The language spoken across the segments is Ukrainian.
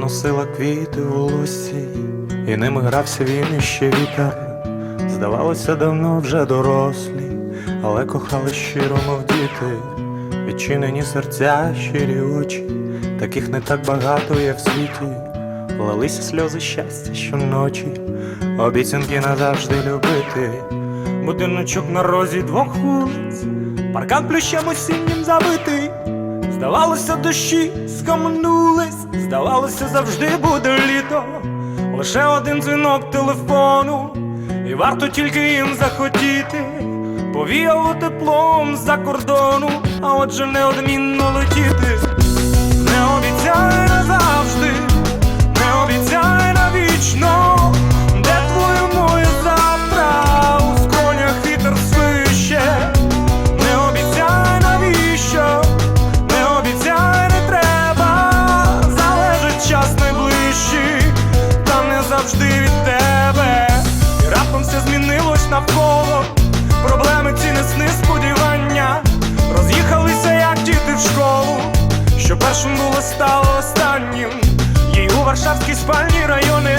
Носила квіти в волоссі, і ними грався він іще вітер. Здавалося, давно вже дорослі, але кохали щиро, мов діти, відчинені серця, щирі очі, таких не так багато є в світі. Лилися сльози щастя щоночі, обіцянки назавжди любити. Будиночок на розі двох вулиць, паркан плющем осіннім забитий. Здавалося, дощі скамнулись, здавалося, завжди буде літо. Лише один дзвінок телефону, і варто тільки їм захотіти. Повіяло теплом з-за кордону, а отже неодмінно летіти. Не обіцяй назавжди, Варшавській спальні райони,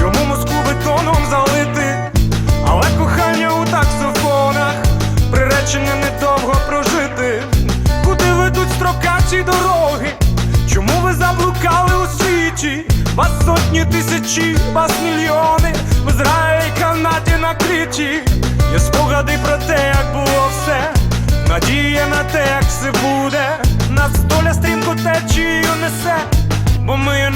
йому Москву бетоном залити, але кохання у таксофонах, приречення недовго прожити. Куди ведуть строкачі дороги? Чому ви заблукали у світі? Вас сотні тисячі, вас мільйони, без раю і канаті накриті. Є спогади про те, як було все, надія на те, як все буде. Нас доля стрімко течією несе, бо ми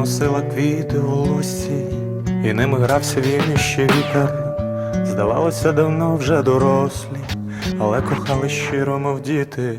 носила квіти в лусі, і ними грався вільні ще вітер. Здавалося, давно вже дорослі, але кохали щиро, мов діти.